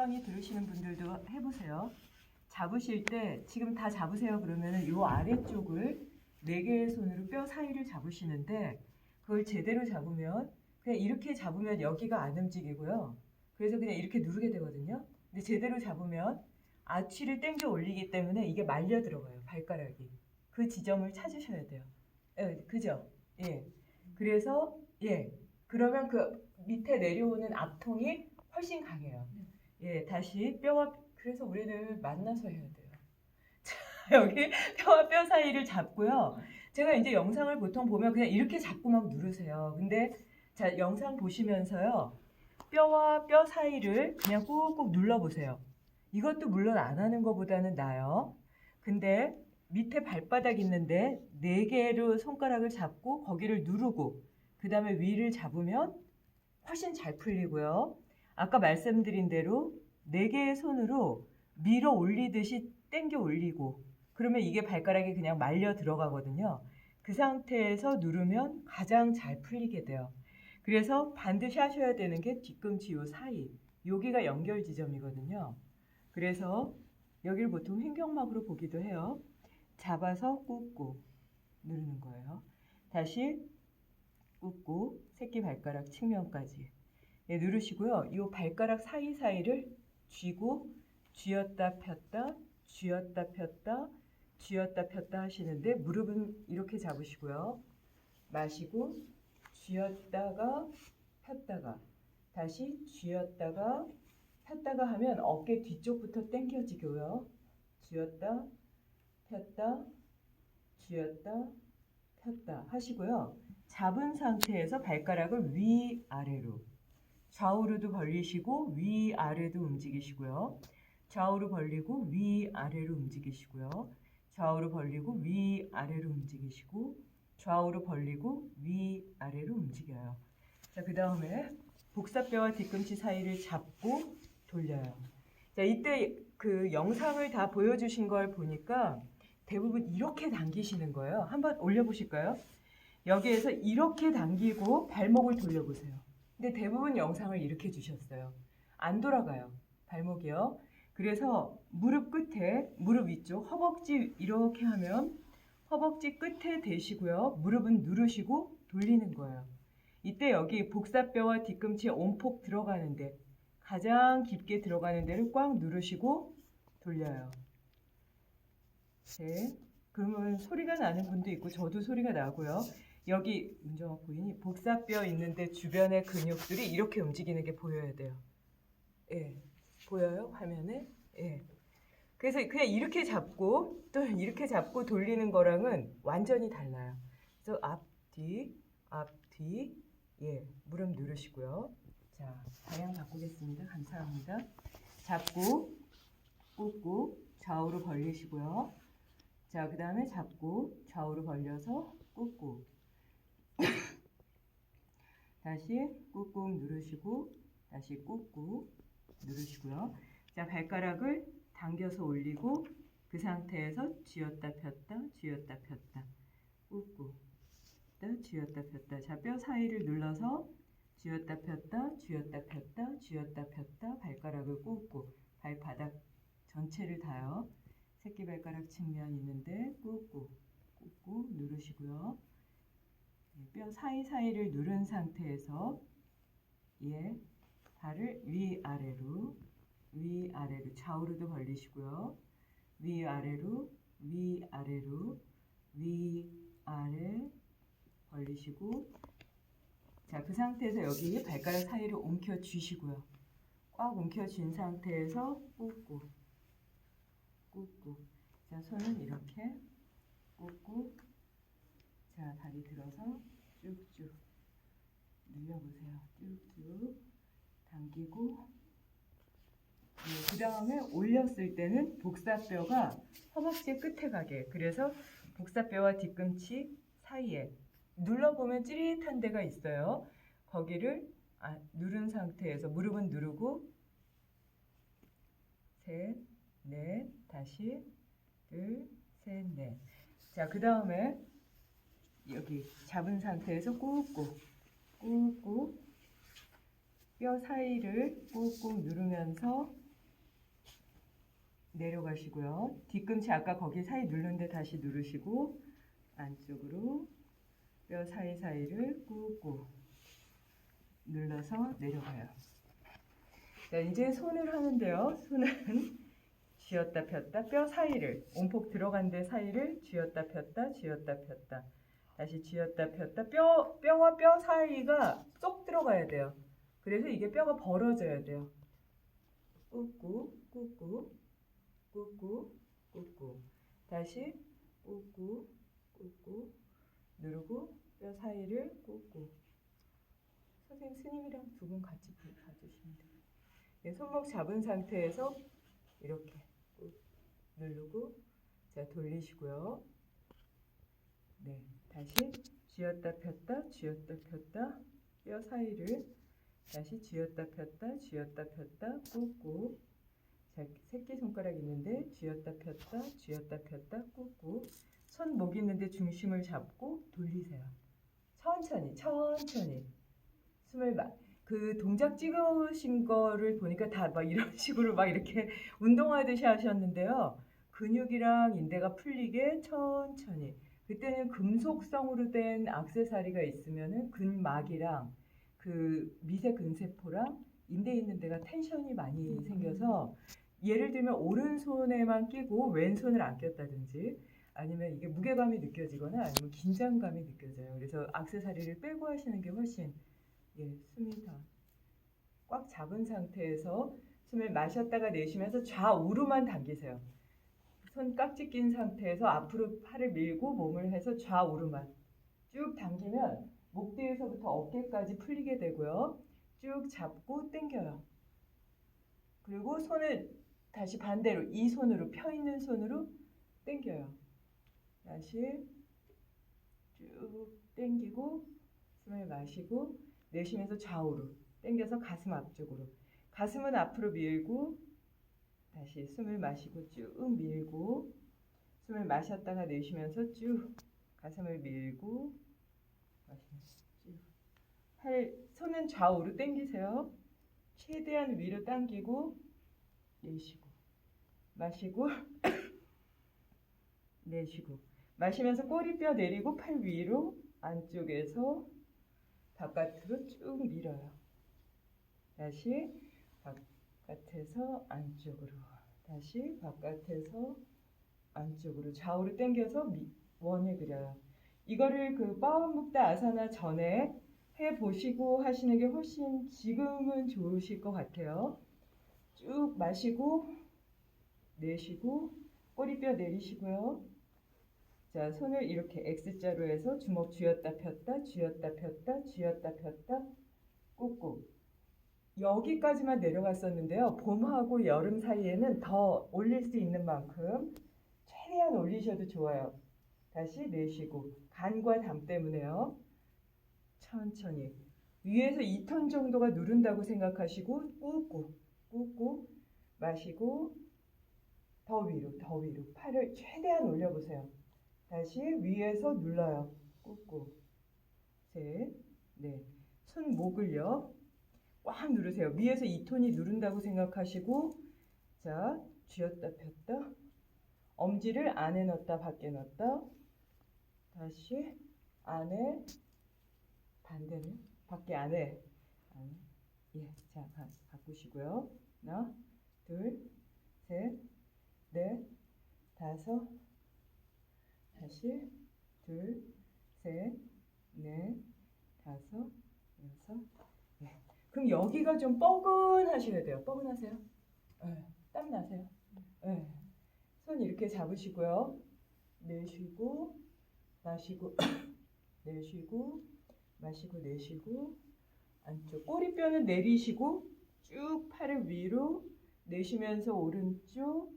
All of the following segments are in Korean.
강의 들으시는 분들도 해보세요. 잡으실 때 지금 다 잡으세요 그러면은 요 아래쪽을 네 개의 손으로 뼈 사이를 잡으시는데 그걸 제대로 잡으면 그냥 이렇게 잡으면 여기가 안 움직이고요. 그래서 그냥 이렇게 누르게 되거든요. 근데 제대로 잡으면 아치를 당겨 올리기 때문에 이게 말려 들어가요. 발가락이. 그 지점을 찾으셔야 돼요. 예, 그죠? 예. 그래서 예. 그러면 그 밑에 내려오는 앞통이 훨씬 강해요. 예, 다시 뼈와 그래서 우리는 만나서 해야 돼요. 자, 여기 뼈와 뼈 사이를 잡고요. 제가 이제 영상을 보통 보면 그냥 이렇게 잡고 막 누르세요. 근데 자, 영상 보시면서요. 뼈와 뼈 사이를 그냥 꾹꾹 눌러 보세요. 이것도 물론 안 하는 것보다는 나아요. 근데 밑에 발바닥 있는데 네 개로 손가락을 잡고 거기를 누르고 그 다음에 위를 잡으면 훨씬 잘 풀리고요. 아까 말씀드린 대로 네 개의 손으로 밀어 올리듯이 당겨 올리고 그러면 이게 발가락이 그냥 말려 들어가거든요. 그 상태에서 누르면 가장 잘 풀리게 돼요. 그래서 반드시 하셔야 되는 게 뒤꿈치 요 사이. 여기가 연결 지점이거든요. 그래서 여기를 보통 횡격막으로 보기도 해요. 잡아서 꾹꾹 누르는 거예요. 다시 꾹꾹 새끼 발가락 측면까지 네, 누르시고요. 이 발가락 사이사이를 쥐고 쥐었다 폈다 쥐었다 폈다 쥐었다 폈다 하시는데 무릎은 이렇게 잡으시고요. 마시고 쥐었다가 폈다가 다시 쥐었다가 폈다가 하면 어깨 뒤쪽부터 당겨지고요. 쥐었다 폈다 쥐었다 폈다 하시고요. 잡은 상태에서 발가락을 위아래로 좌우로도 벌리시고 위아래도 움직이시고요. 좌우로 벌리고 위아래로 움직이시고요. 좌우로 벌리고 위아래로 움직이시고 좌우로 벌리고 위아래로 움직여요. 자, 그 다음에 복사뼈와 뒤꿈치 사이를 잡고 돌려요. 자, 이때 그 영상을 다 보여주신 걸 보니까 대부분 이렇게 당기시는 거예요. 한번 올려보실까요? 여기에서 이렇게 당기고 발목을 돌려보세요. 근데 대부분 영상을 이렇게 주셨어요. 안 돌아가요. 발목이요. 그래서 무릎 끝에, 무릎 위쪽, 허벅지 이렇게 하면 허벅지 끝에 대시고요. 무릎은 누르시고 돌리는 거예요. 이때 여기 복사뼈와 뒤꿈치에 온폭 들어가는데 가장 깊게 들어가는 데를 꽉 누르시고 돌려요. 네. 그러면 소리가 나는 분도 있고 저도 소리가 나고요. 여기 문정아 보이니 복사뼈 있는데 주변의 근육들이 이렇게 움직이는 게 보여야 돼요. 예. 보여요? 화면에? 예. 그래서 그냥 이렇게 잡고 또 이렇게 잡고 돌리는 거랑은 완전히 달라요. 그래서 앞, 뒤, 앞, 뒤. 예. 무릎 누르시고요. 자, 방향 바꾸겠습니다. 감사합니다. 잡고 꾹꾹 좌우로 벌리시고요. 자, 그 다음에 잡고 좌우로 벌려서 꾹꾹. 다시 꾹꾹 누르시고 다시 꾹꾹 누르시고요. 자, 발가락을 당겨서 올리고 그 상태에서 쥐었다 폈다 쥐었다 폈다 꾹꾹 또 쥐었다 폈다 자, 뼈 사이를 눌러서 쥐었다 폈다 쥐었다 폈다 쥐었다 폈다 발가락을 꾹꾹 발바닥 전체를 다요. 새끼발가락 측면 있는데 꾹꾹 꾹꾹 누르시고요. 네, 뼈 사이사이를 누른 상태에서 예, 발을 위아래로 위아래로 좌우로도 벌리시고요. 위아래로 위아래로 위아래 벌리시고 자, 그 상태에서 여기 발가락 사이를 옮겨 주시고요. 꽉 옮겨 준 상태에서 꾹꾹 꾹꾹. 자, 손은 이렇게 꾹꾹. 자, 다리 들어서 쭉쭉 늘려보세요. 쭉쭉 당기고. 그 다음에 올렸을 때는 복사뼈가 허벅지 끝에 가게. 그래서 복사뼈와 뒤꿈치 사이에 눌러보면 찌릿한 데가 있어요. 거기를 아, 누른 상태에서 무릎은 누르고 셋, 넷, 다시 둘, 셋, 넷. 자, 그 다음에 여기 잡은 상태에서 꾹꾹 꾹꾹 뼈 사이를 꾹꾹 누르면서 내려가시고요. 뒤꿈치 아까 거기 사이 누른데 다시 누르시고 안쪽으로 뼈 사이사이를 꾹꾹 눌러서 내려가요. 자, 이제 손을 하는데요. 손은 쥐었다 폈다 뼈 사이를 온폭 들어간 데 사이를 쥐었다 폈다 쥐었다 폈다 다시 쥐었다 폈다 뼈 뼈와 뼈 사이가 쏙 들어가야 돼요. 그래서 이게 뼈가 벌어져야 돼요. 꾹꾹 꾹꾹 꾹꾹 꾹꾹 다시 꾹꾹 꾹꾹 누르고 뼈 사이를 꾹꾹 선생님 스님이랑 두 분 같이 봐주시면 돼요. 네, 손목 잡은 상태에서 이렇게 꾹 누르고 자 돌리시고요. 네 다시 쥐었다 폈다 쥐었다 폈다 뼈 사이를 다시 쥐었다 폈다 쥐었다 폈다 꾹꾹 자 새끼 손가락 있는데 쥐었다 폈다 쥐었다 폈다 꾹꾹 손목 있는데 중심을 잡고 돌리세요. 천천히 천천히 숨을 막그 동작 찍으신 거를 보니까 다 막 이런 식으로 막 이렇게 운동하듯이 하셨는데요. 근육이랑 인대가 풀리게 천천히. 그때는 금속성으로 된 악세사리가 있으면은 근막이랑 그 미세 근세포랑 인대 있는 데가 텐션이 많이 생겨서 예를 들면 오른손에만 끼고 왼손을 안 꼈다든지 아니면 이게 무게감이 느껴지거나 아니면 긴장감이 느껴져요. 그래서 악세사리를 빼고 하시는 게 훨씬 예, 숨이 다 꽉 잡은 상태에서 숨을 마셨다가 내쉬면서 좌우로만 당기세요. 손 깍지 낀 상태에서 앞으로 팔을 밀고 몸을 해서 좌우로만 쭉 당기면 목 뒤에서부터 어깨까지 풀리게 되고요. 쭉 잡고 당겨요. 그리고 손을 다시 반대로 이 손으로 펴 있는 손으로 당겨요. 다시 쭉 당기고 숨을 마시고 내쉬면서 좌우로 당겨서 가슴 앞쪽으로 가슴은 앞으로 밀고 다시 숨을 마시고 쭉 밀고 숨을 마셨다가 내쉬면서 쭉 가슴을 밀고 마시면서 쭉 팔 손은 좌우로 당기세요. 최대한 위로 당기고 내쉬고 마시고 내쉬고 마시면서 꼬리뼈 내리고 팔 위로 안쪽에서 바깥으로 쭉 밀어요. 다시 바깥에서 안쪽으로 다시 바깥에서 안쪽으로 좌우로 당겨서 미, 원을 그려요. 이거를 그 빠운묵다 아사나 전에 해 보시고 하시는 게 훨씬 지금은 좋으실 것 같아요. 쭉 마시고 내쉬고 꼬리뼈 내리시고요. 자, 손을 이렇게 X자로 해서 주먹 쥐었다 폈다, 쥐었다 폈다, 쥐었다 폈다. 여기까지만 내려갔었는데요. 봄하고 여름 사이에는 더 올릴 수 있는 만큼 최대한 올리셔도 좋아요. 다시 내쉬고 간과 담 때문에요. 천천히 위에서 2톤 정도가 누른다고 생각하시고 꾹꾹 꾹꾹 마시고 더 위로 더 위로 팔을 최대한 올려보세요. 다시 위에서 눌러요. 꾹꾹. 셋, 넷. 손목을요. 꽉 누르세요. 위에서 이 톤이 누른다고 생각하시고 자, 쥐었다 폈다. 엄지를 안에 넣었다 밖에 넣었다. 다시 안에 반대는 밖에 안에. 예, 자, 바, 바꾸시고요. 하나, 둘, 셋, 넷, 다섯, 다시 둘, 셋, 넷, 다섯, 여섯, 네. 그럼 여기가 좀 뻐근하셔야 돼요. 뻐근하세요? 네. 땀 나세요? 네. 손 이렇게 잡으시고요. 내쉬고, 마시고, 내쉬고, 마시고, 내쉬고, 안쪽 꼬리뼈는 내리시고 쭉 팔을 위로 내쉬면서 오른쪽,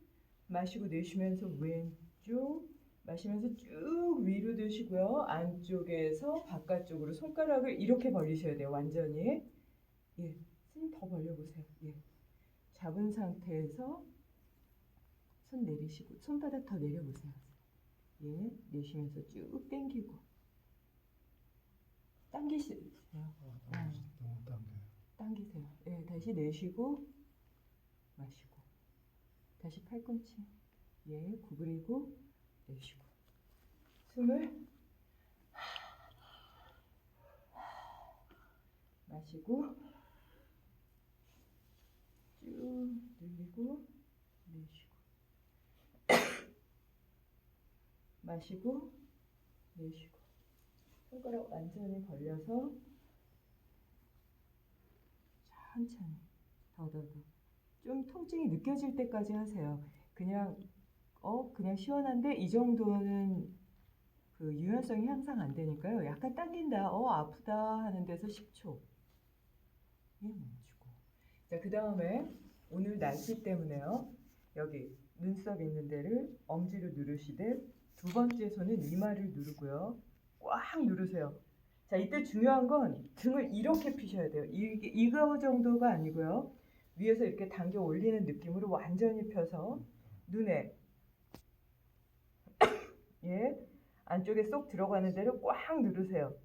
마시고 내쉬면서 왼쪽, 마시면서 쭉 위로 드시고요. 안쪽에서 바깥쪽으로 손가락을 이렇게 벌리셔야 돼요. 완전히. 예. 숨더 벌려보세요. 예. 잡은 상태에서 손 내리시고 손바닥 더 내려보세요. 예. 내쉬면서 쭉 당기고 당기세요. 아, 너무, 너무 당겨요. 당기세요. 예. 다시 내쉬고 마시고 다시 팔꿈치 예 구부리고 내쉬고 숨을 마시고 쭉 늘리고 내쉬고. 마시고 내쉬고. 손가락 완전히 벌려서 천천히 더더더. 좀 통증이 느껴질 때까지 하세요. 그냥 어? 그냥 시원한데 이 정도는 그 유연성이 향상 안 되니까요. 약간 당긴다, 어 아프다 하는 데서 10초. 예 멈추고. 자 그 다음에 오늘 날씨 때문에요. 여기 눈썹 있는 데를 엄지로 누르시되 두 번째 손은 이마를 누르고요. 꽉 누르세요. 자, 이때 중요한 건 등을 이렇게 피셔야 돼요. 이게 이거 정도가 아니고요. 위에서 이렇게 당겨 올리는 느낌으로 완전히 펴서 눈에 예 안쪽에 쏙 들어가는 데를 꽉 누르세요.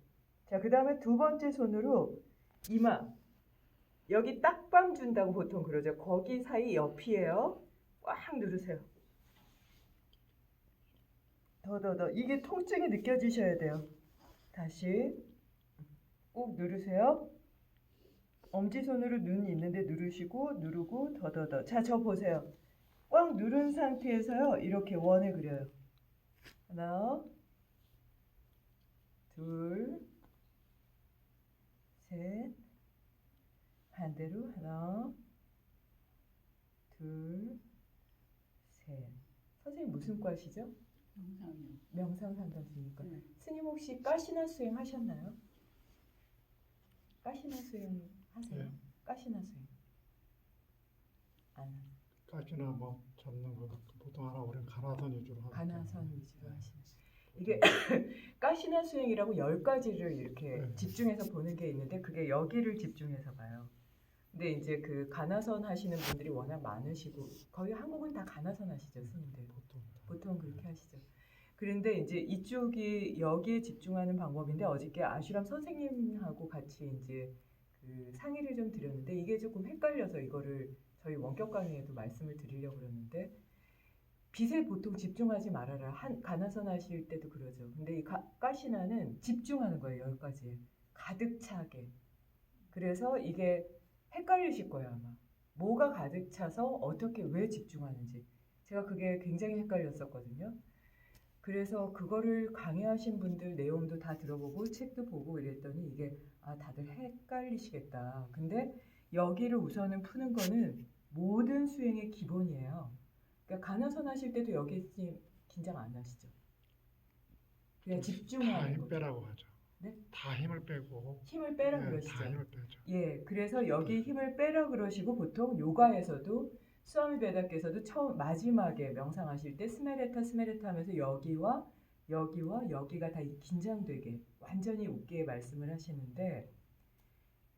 자, 그 다음에 두 번째 손으로 이마 여기 딱밤 준다고 보통 그러죠. 거기 사이 옆이에요. 꽉 누르세요. 더 더 더 이게 통증이 느껴지셔야 돼요. 다시 꾹 누르세요. 엄지손으로 눈 있는데 누르시고 누르고 더 더 더. 자, 저 보세요. 꽉 누른 상태에서요. 이렇게 원을 그려요. 하나, 둘, 셋, 반대로 하나, 둘, 셋. 선생님 무슨 과시죠? 영상이요. 명상 상담소니까. 네. 스님 혹시 까시나 수행 하셨나요? 까시나 수행 하세요? 네. 까시나 수행. 안 하세요. 까지나 뭐 잡는 거 보통 하나 우리는 가나선 위주로 하기 가나선. 위주로 네. 하시는. 이게 까시나 수행이라고 열 가지를 이렇게 네. 집중해서 보는 게 있는데 그게 여기를 집중해서 봐요. 근데 이제 그 가나선 하시는 분들이 워낙 많으시고 거의 한국은 다 가나선 하시죠, 스님들. 보통 보통 그렇게 하시죠. 그런데 이제 이쪽이 여기에 집중하는 방법인데 어저께 아슈람 선생님하고 같이 이제 그 상의를 좀 드렸는데 이게 조금 헷갈려서 이거를 저희 원격 강의에도 말씀을 드리려고 그러는데 빛에 보통 집중하지 말아라. 한 가나선 하실 때도 그러죠. 근데 이 가, 까시나는 집중하는 거예요. 열 가지에 가득 차게. 그래서 이게 헷갈리실 거예요 아마. 뭐가 가득 차서 어떻게 왜 집중하는지. 제가 그게 굉장히 헷갈렸었거든요. 그래서 그거를 강의하신 분들 내용도 다 들어보고 책도 보고 이랬더니 이게 아 다들 헷갈리시겠다. 근데 여기를 우선은 푸는 거는 모든 수행의 기본이에요. 그러니까 간호선 하실 때도 여기 긴장 안 하시죠? 그냥 다 집중하는 힘 거죠. 빼라고 하죠. 네? 다 힘을 빼고 힘을 빼라 네, 그러시죠. 다 힘을 빼죠. 예, 그래서 여기 힘을 빼라 그러시고 보통 요가에서도 수아미 베다께서도 처음 마지막에 명상하실 때 스메레타 스메레타 하면서 여기와 여기와 여기가 다 긴장되게 완전히 웃게 말씀을 하시는데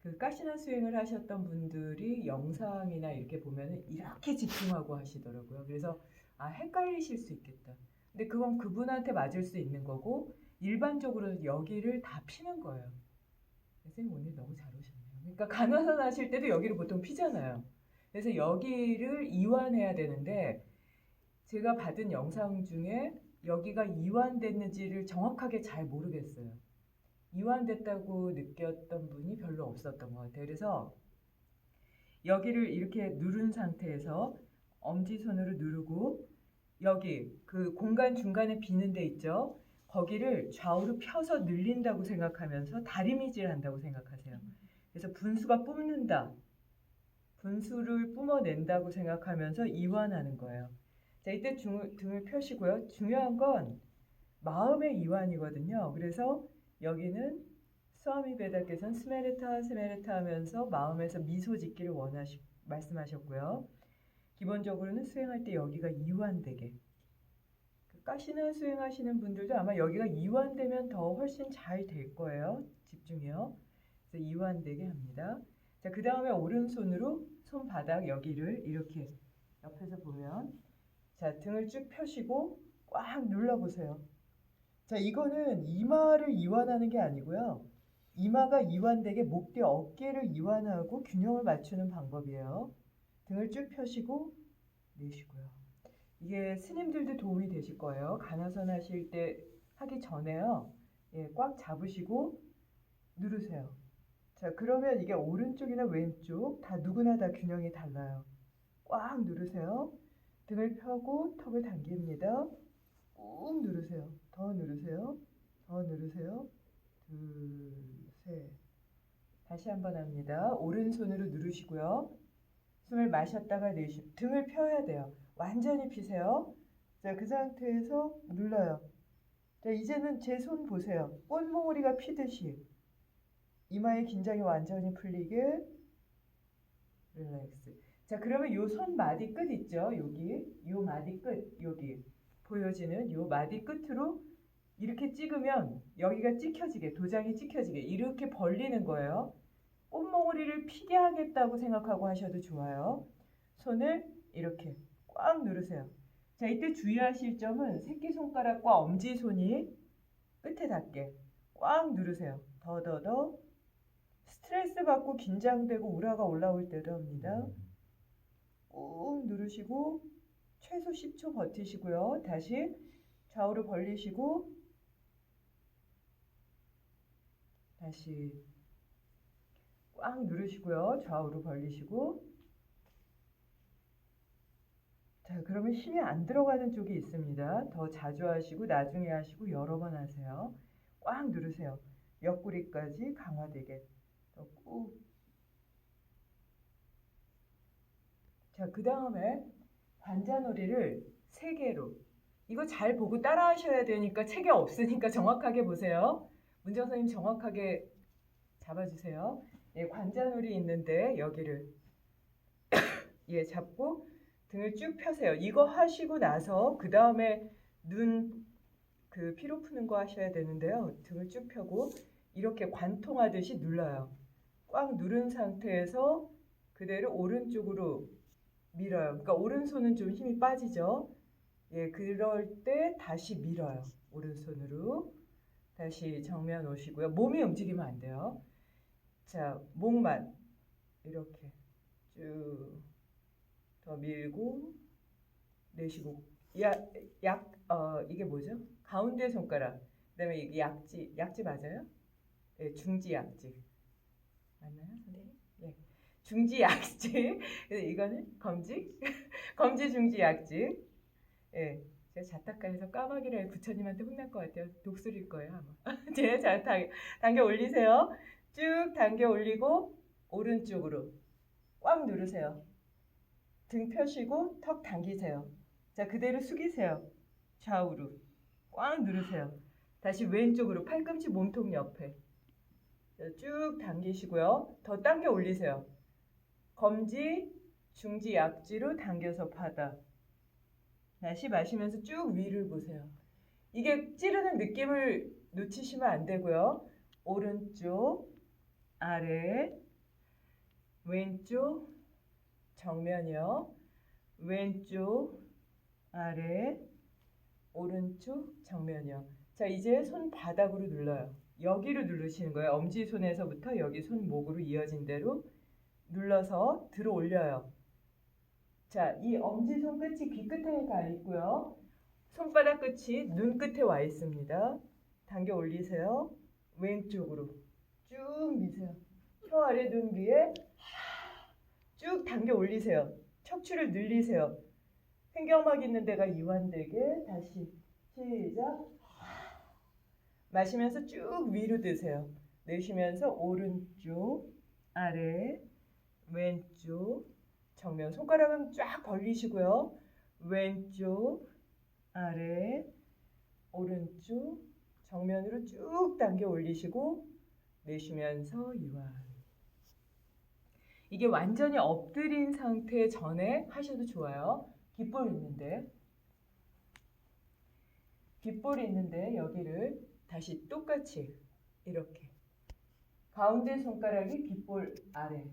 그 까시나 수행을 하셨던 분들이 영상이나 이렇게 보면은 이렇게 집중하고 하시더라고요. 그래서 아 헷갈리실 수 있겠다. 근데 그건 그분한테 맞을 수 있는 거고 일반적으로 여기를 다 피는 거예요. 선생님 오늘 너무 잘 오셨네요. 그러니까 간호사 하실 때도 여기를 보통 피잖아요. 그래서 여기를 이완해야 되는데 제가 받은 영상 중에 여기가 이완됐는지를 정확하게 잘 모르겠어요. 이완됐다고 느꼈던 분이 별로 없었던 것 같아요. 그래서 여기를 이렇게 누른 상태에서 엄지손으로 누르고 여기 그 공간 중간에 비는 데 있죠. 거기를 좌우로 펴서 늘린다고 생각하면서 다리미질 한다고 생각하세요. 그래서 분수가 뿜는다. 분수를 뿜어낸다고 생각하면서 이완하는 거예요. 자, 이때 중, 등을 펴시고요. 중요한 건 마음의 이완이거든요. 그래서 여기는 스와미 베다께서는 스메레타 스메레타 하면서 마음에서 미소 짓기를 원하시 말씀하셨고요. 기본적으로는 수행할 때 여기가 이완되게 그 까시나 수행하시는 분들도 아마 여기가 이완되면 더 훨씬 잘 될 거예요. 집중해요. 그래서 이완되게 합니다. 자, 그 다음에 오른손으로 손바닥 여기를 이렇게 옆에서 보면 자, 등을 쭉 펴시고 꽉 눌러보세요. 자, 이거는 이마를 이완하는 게 아니고요. 이마가 이완되게 목뒤 어깨를 이완하고 균형을 맞추는 방법이에요. 등을 쭉 펴시고 내쉬고요. 이게 스님들도 도움이 되실 거예요. 간화선 하실 때 하기 전에요. 예, 꽉 잡으시고 누르세요. 자, 그러면 이게 오른쪽이나 왼쪽 다 누구나 다 균형이 달라요. 꽉 누르세요. 등을 펴고 턱을 당깁니다. 꾹 누르세요. 더 누르세요. 더 누르세요. 둘, 셋. 다시 한번 합니다. 오른손으로 누르시고요. 숨을 마셨다가 내쉬. 등을 펴야 돼요. 완전히 피세요. 자, 그 상태에서 눌러요. 자, 이제는 제 손 보세요. 꽃몽오리가 피듯이 이마의 긴장이 완전히 풀리게 릴렉스. 자, 그러면 요 손 마디 끝 있죠? 여기. 요 마디 끝. 여기. 보여지는 요 마디 끝으로 이렇게 찍으면 여기가 찍혀지게 도장이 찍혀지게 이렇게 벌리는 거예요. 꽃몽오리를 피게 하겠다고 생각하고 하셔도 좋아요. 손을 이렇게 꽉 누르세요. 자, 이때 주의하실 점은 새끼손가락과 엄지손이 끝에 닿게 꽉 누르세요. 더더더 스트레스 받고 긴장되고 우라가 올라올 때도 합니다. 꾹 누르시고 최소 10초 버티시고요. 다시 좌우로 벌리시고 다시 꽉 누르시고요. 좌우로 벌리시고 자, 그러면 힘이 안 들어가는 쪽이 있습니다. 더 자주 하시고 나중에 하시고 여러 번 하세요. 꽉 누르세요. 옆구리까지 강화되게. 더 꾹. 자, 그 다음에 관자놀이를 세 개로. 이거 잘 보고 따라 하셔야 되니까 책에 없으니까 정확하게 보세요. 문정 선생님 정확하게 잡아주세요. 예, 관자놀이 있는데 여기를 예, 잡고 등을 쭉 펴세요. 이거 하시고 나서 그 다음에 눈 그 피로 푸는 거 하셔야 되는데요. 등을 쭉 펴고 이렇게 관통하듯이 눌러요. 꽉 누른 상태에서 그대로 오른쪽으로 밀어요. 그러니까 오른손은 좀 힘이 빠지죠. 예, 그럴 때 다시 밀어요. 오른손으로 다시 정면 오시고요. 몸이 움직이면 안 돼요. 자, 목만 이렇게 쭉 더 밀고 내쉬고 약, 약, 어, 이게 뭐죠? 가운데 손가락 그 다음에 이게 약지, 약지 맞아요? 예, 중지 약지 맞나요, 선생님? 예, 중지 약지. 그래서 이거는 검지, 검지 중지 약지. 예, 제가 자타카에서 까마귀를 부처님한테 혼날 것 같아요. 독수리일 거예요 아마. 제가 자 당, 당겨 올리세요. 쭉 당겨 올리고 오른쪽으로 꽉 누르세요. 등 펴시고 턱 당기세요. 자, 그대로 숙이세요. 좌우로 꽉 누르세요. 다시 왼쪽으로 팔꿈치 몸통 옆에 자, 쭉 당기시고요. 더 당겨 올리세요. 검지, 중지, 약지로 당겨서 파다. 다시 마시면서 쭉 위를 보세요. 이게 찌르는 느낌을 놓치시면 안 되고요. 오른쪽, 아래, 왼쪽, 정면이요. 왼쪽, 아래, 오른쪽, 정면이요. 자, 이제 손 바닥으로 눌러요. 여기로 누르시는 거예요. 엄지손에서부터 여기 손목으로 이어진 대로 눌러서 들어 올려요. 자, 이 엄지손 끝이 귀 끝에 가 있고요. 손바닥 끝이 눈 끝에 와 있습니다. 당겨 올리세요. 왼쪽으로 쭉 미세요. 혀 아래 눈 위에 쭉 당겨 올리세요. 척추를 늘리세요. 횡격막 있는 데가 이완되게 다시 시작. 마시면서 쭉 위로 드세요. 내쉬면서 오른쪽, 아래, 왼쪽, 정면 손가락은 쫙 벌리시고요. 왼쪽, 아래, 오른쪽, 정면으로 쭉 당겨 올리시고 내쉬면서 이완. 이게 완전히 엎드린 상태 전에 하셔도 좋아요. 귓볼 있는데 귓볼이 있는데 여기를 다시 똑같이 이렇게 가운데 손가락이 귓볼 아래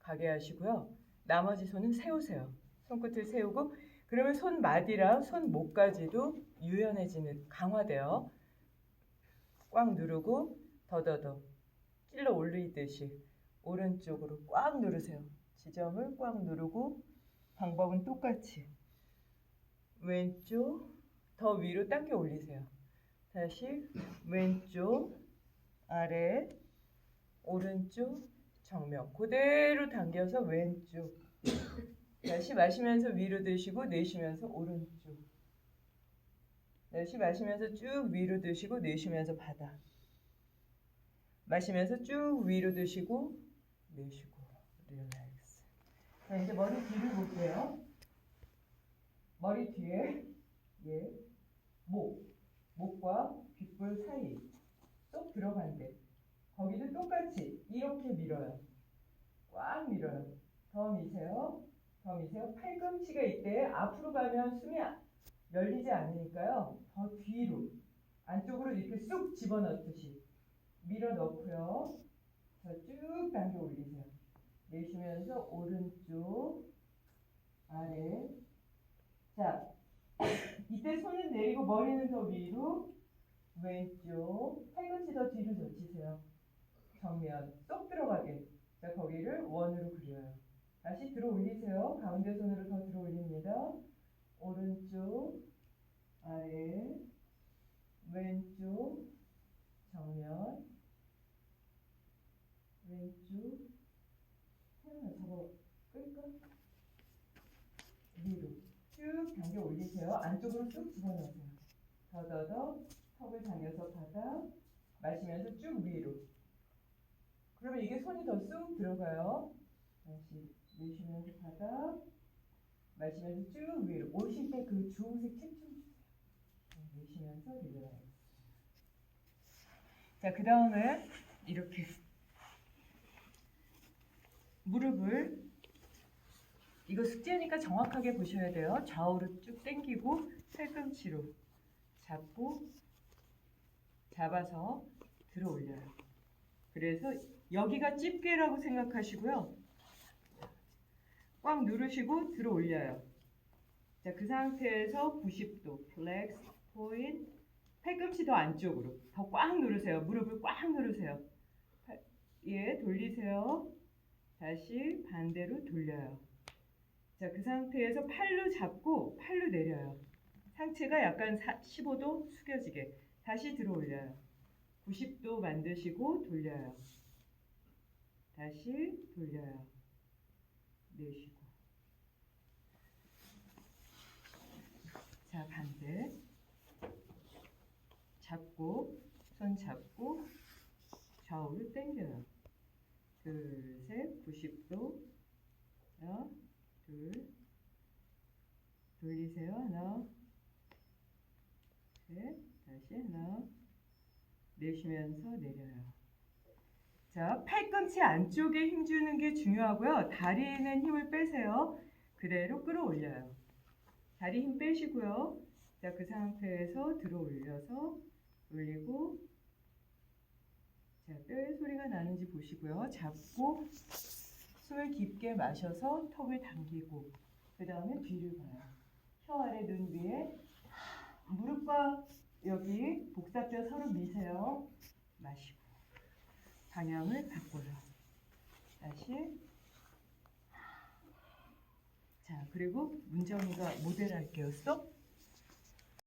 가게 하시고요. 나머지 손은 세우세요. 손끝을 세우고 그러면 손 마디랑 손 목까지도 유연해지는 강화돼요. 꽉 누르고 더더더 찔러 올리듯이 오른쪽으로 꽉 누르세요. 지점을 꽉 누르고 방법은 똑같이 왼쪽 더 위로 당겨 올리세요. 다시 왼쪽 아래 오른쪽 정면 그대로 당겨서 왼쪽 다시 마시면서 위로 드시고 내쉬면서 오른쪽 다시 마시면서 쭉 위로 드시고 내쉬면서 바닥 마시면서 쭉 위로 드시고 내쉬고 릴렉스 자 이제 머리 뒤를 볼게요. 머리 뒤에 예, 목 목과 귓불 사이 쏙 들어간대 거기도 똑같이 이렇게 밀어요. 꽉 밀어요. 더 미세요. 더 미세요. 팔꿈치가 이때 앞으로 가면 숨이 아- 열리지 않으니까요. 더 뒤로 안쪽으로 이렇게 쑥 집어넣듯이 밀어 넣고요. 자, 쭉 당겨 올리세요. 내쉬면서 오른쪽 아래. 자 이때 손은 내리고 머리는 더 위로 왼쪽 팔꿈치 더 뒤로 젖히세요. 정면 쏙 들어가게. 자 거기를 원으로 그려요. 다시 들어 올리세요. 가운데 손으로 더 들어 올립니다. 오른쪽 아래 왼쪽 정면 왼쪽 하나 잡아 끌까? 위로 쭉 당겨 올리세요. 안쪽으로 쭉 집어넣으세요. 더더더 턱을 당겨서 바닥 마시면서 쭉 위로. 그러면 이게 손이 더 쑥 들어가요. 다시 내쉬면서 바닥 마시면서 쭉 위로. 오실 때 그 주홍색 팁 좀 주세요. 네, 내쉬면서 릴렉스 자그 다음에 이렇게 무릎을 이거 숙제니까 정확하게 보셔야 돼요. 좌우로 쭉 당기고 팔꿈치로 잡고 잡아서 들어 올려요. 그래서 여기가 집게라고 생각하시고요. 꽉 누르시고 들어 올려요. 자, 그 상태에서 90도 플렉스 포인트 팔꿈치 더 안쪽으로 더 꽉 누르세요. 무릎을 꽉 누르세요. 팔- 예 돌리세요 다시 반대로 돌려요. 자, 그 상태에서 팔로 잡고 팔로 내려요. 상체가 약간 사- 15도 숙여지게 다시 들어 올려요. 90도 만드시고 돌려요. 다시 돌려요. 내쉬고. 자 반대. 잡고 손 잡고 좌우로 당겨요 둘 셋 90도. 하나 둘. 돌리세요. 하나. 셋 다시 하나. 내쉬면서 내려요. 자 팔꿈치 안쪽에 힘 주는 게 중요하고요. 다리에는 힘을 빼세요. 그대로 끌어올려요. 다리 힘 빼시고요. 자 그 상태에서 들어 올려서 올리고 자 뼈의 소리가 나는지 보시고요. 잡고 숨을 깊게 마셔서 턱을 당기고 그 다음에 뒤를 봐요. 혀 아래 눈 위에 무릎과 여기 복사뼈 서로 미세요. 마시고 방향을 바꿔요 다시. 자 그리고 문정이가 모델 할게요. 스톱